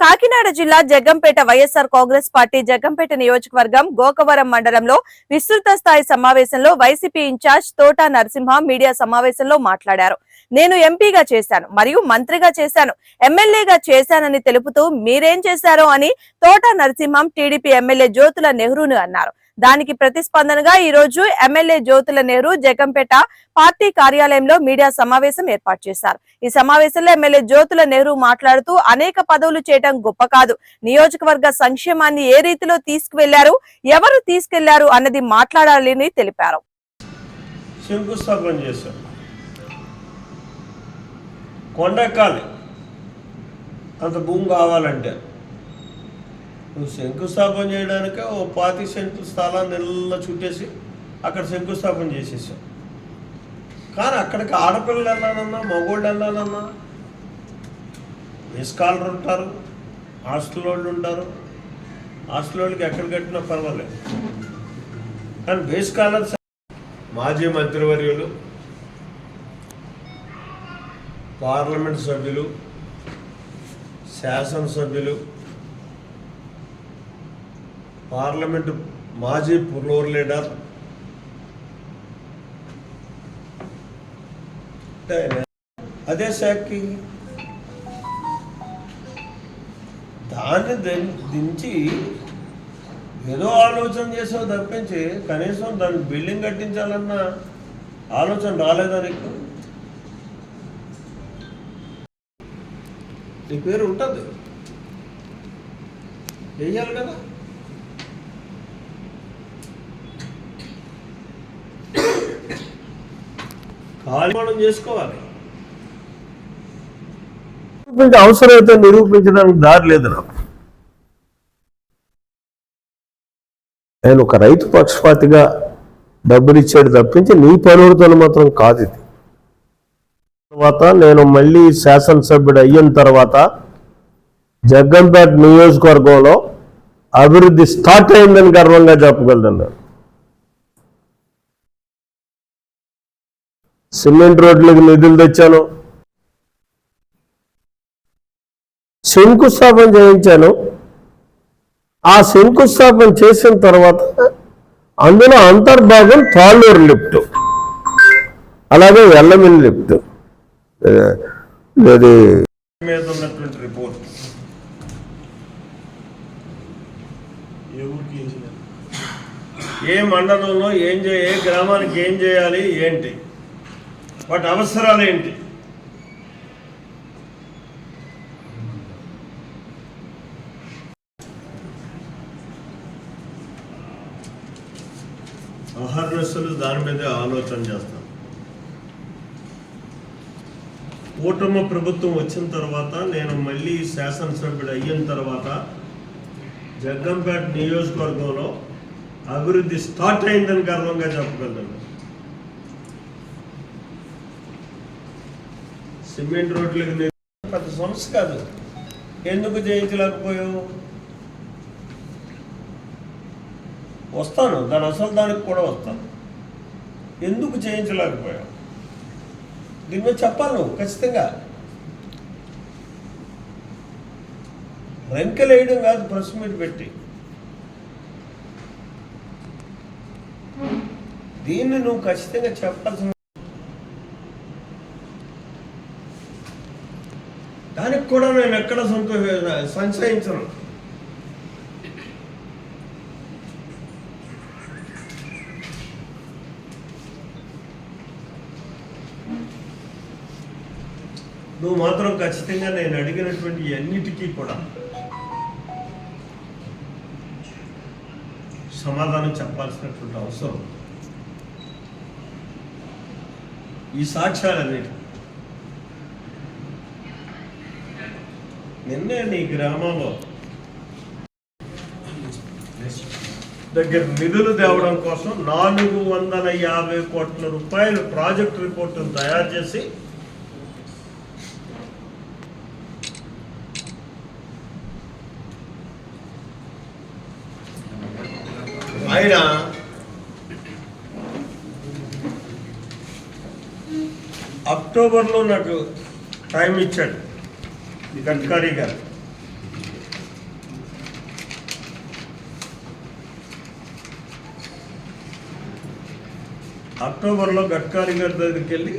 కాకినాడ జిల్లా జగ్గంపేట వైఎస్ఆర్ కాంగ్రెస్ పార్టీ జగ్గంపేట నియోజకవర్గం గోకవరం మండలంలో విస్తృత స్థాయి సమావేశంలో YCP incharge Thota Narasimha media సమావేశంలో మాట్లాడారు. నేను ఎంపీగా చేశాను మరియు మంత్రిగా చేశాను ఎమ్మెల్యేగా చేశానని తెలుపుతూ మీరేం చేశారో అని తోటా నరసింహం టీడీపీ ఎమ్మెల్యే జ్యోతుల నెహ్రూను అన్నారు. దానికి ప్రతిస్పందనగా ఈ రోజు ఎమ్మెల్యే జ్యోతుల నెహ్రూ జగంపేట పార్టీ కార్యాలయంలో మీడియా సమావేశం ఏర్పాటు చేశారు. ఈ సమావేశంలో ఎమ్మెల్యే జ్యోతుల నెహ్రూ మాట్లాడుతూ అనేక పదవులు చేయటం గొప్ప కాదు. నియోజకవర్గ సంక్షేమాన్ని ఏ రీతిలో తీసుకువెళ్ళారు? ఎవరు తీసుకెళ్ళారు? అన్నది మాట్లాడాలని తెలిపారు. శంకుస్థాపన చేశాం. కొండెక్కాలి అంత భూమి కావాలంటే నువ్వు శంకుస్థాపన చేయడానికే ఓ పాతి సెంటు స్థలాన్ని నెల చుట్టేసి అక్కడ శంకుస్థాపన చేసేసాం కానీ అక్కడికి ఆడపిల్లలు వెళ్ళాలన్నా మగోళ్ళు వెళ్ళాలన్నా స్కాలర్ ఉంటారు హాస్టల్ వాళ్ళు ఉంటారు. హాస్టల్ వాళ్ళకి ఎక్కడ కట్టినా పర్వాలేదు. కానీ బేస్ కాలర్ మాజీ మంత్రివర్యులు పార్లమెంట్ సభ్యులు శాసనసభ్యులు పార్లమెంటు మాజీ ఫ్లోర్ లీడర్. అదే శాఖకి. దాన్ని దించి ఏదో ఆలోచన చేసావు తప్పించి కనీసం దాని బిల్డింగ్ కట్టించాలన్న ఆలోచన రాలేదా నీకు? నీ పేరు ఉంటుంది. వెయ్యాలి కదా? కాలిమానం చేసుకోవాలి. అవసరమైతే నిరూపించడానికి దారి లేదు నాకు. నేను ఒక రైతు పక్షపాతిగా డబ్బులు ఇచ్చాడు తప్పించి నీ పనులతో మాత్రం కాదు ఇది. తర్వాత నేను మళ్ళీ శాసనసభ్యుడు అయిన తర్వాత జగ్గంపేట నియోజకవర్గంలో అభివృద్ధి స్టార్ట్ అయిందని గర్వంగా చెప్పగలను సిమెంట్ రోడ్లకు నిధులు తెచ్చాను. శంకుస్థాపన చేయించాను. ఆ శంకుస్థాపన చేసిన తర్వాత అందులో అంతర్భాగం తాళ్ళూరు లిఫ్ట్. అలాగే ఎల్లమిన్ లిఫ్ట్. అది మీద ఉన్నటువంటి రిపోర్ట్ ఏ మండలంలో ఏం చేయ ఏ గ్రామానికి ఏం చేయాలి? ఏంటి? వాటి అవసరాలు ఏంటి? అహర్నస్సులు దాని మీదే ఆలోచన చేస్తాం కూటమి ప్రభుత్వం వచ్చిన తర్వాత నేను మళ్ళీ శాసనసభ్యుడు అయిన తర్వాత జగ్గంపేట నియోజకవర్గంలో అభివృద్ధి స్టార్ట్ అయిందని గర్వంగా చెప్పగలను. సిమెంట్ రోడ్లకు పెద్ద సమస్య కాదు. ఎందుకు చేయించలేకపోయావు వస్తాను. దాని అసలు దానికి కూడా వస్తాను. ఎందుకు చేయించలేకపోయావు దీని మీద చెప్పాలి నువ్వు ఖచ్చితంగా. రెంకెలు వేయడం కాదు ప్రెస్ మీట్ పెట్టి. దీన్ని నువ్వు ఖచ్చితంగా చెప్పాల్సిన దానికి కూడా నేను ఎక్కడ సంతోష సంశయించను. నువ్వు మాత్రం ఖచ్చితంగా నేను అడిగినటువంటి అన్నిటికీ కూడా సమాధానం చెప్పాల్సినటువంటి అవసరం ఈ సాక్ష్యాలన్నిటి నిన్నే నీ గ్రామంలో దగ్గర నిధులు తేవడం కోసం నాలుగు వందల యాభై కోట్ల రూపాయలు ప్రాజెక్ట్ రిపోర్టును తయారు చేసి ఆయన అక్టోబర్లో నాకు టైం ఇచ్చాడు. గడ్కరీ గారు. అక్టోబర్లో గడ్కరీ గారి దగ్గరికి వెళ్ళి